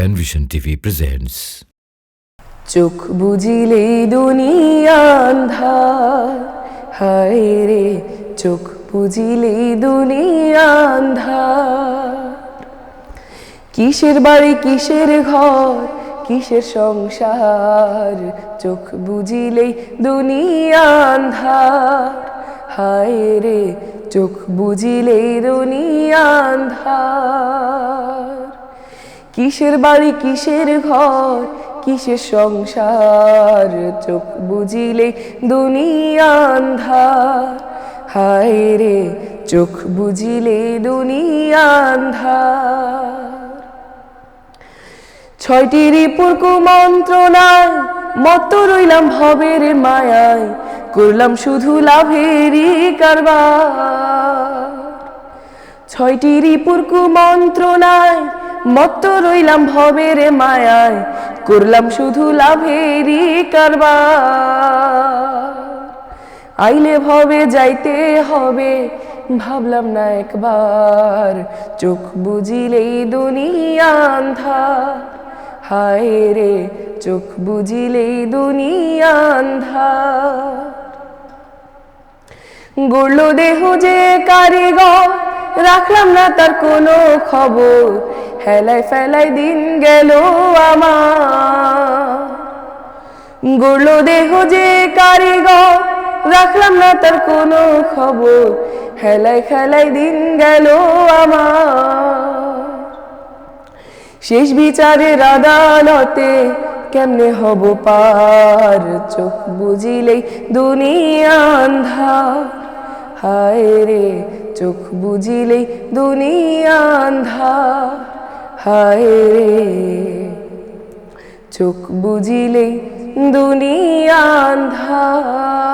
Penvision TV presents চোখ বুঝিলে দুনিয়া আন্ধার হায় রে, চোখ বুঝিলে দুনিয়া আন্ধার কিসের বাড়ি, কিসের ঘর, কিসের সংসার? চোখ বুঝিলেই দুনিয়া আন্ধার হায় রে, চোখ বুঝিলেই দুনিয়া আন্ধার কিসের বাড়ি, কিসের ঘর, কিসের সংসার? চোখ বুঝিলে দুনিয়া আন্ধার হায় রে, চোখ বুঝিলে দুনিয়া আন্ধার ছয়টি রিপুর কুমন্ত্রণায় মত রইলাম ভবের মায়ায়, করলাম শুধু লাভেরই কারবার। ছয়টি রিপুর কুমন্ত্রণায় মত্ত রইলাম ভবের মায়ায়, করলাম শুধু লাভেরই কারবার। আইলে ভবে যাইতে হবে, ভাবলাম না একবার, চোখ বুঝিলেই দুনিয়া আন্ধার। হায় রে, চোখ বুঝিলেই দুনিয়া আন্ধার। গড়ল দেহ যে কারিগর, রাখলাম না তার কোনো খবর হেলায় ফেলায় দিন গেল আমার। গড়ল দেহ যে কারিগর, রাখলাম না তার কোনো খবর। হেলায় খেলায় দিন গেল আমার। শেষ বিচারের আদালতে কেমনে হব পার? চোখ বুঝিলেই দুনিয়া আন্ধার হায় রে, চোখ বুঝিলেই দুনিয়া আন্ধার হায় রে। চোখ বুঝিলেই দুনিয়া আন্ধার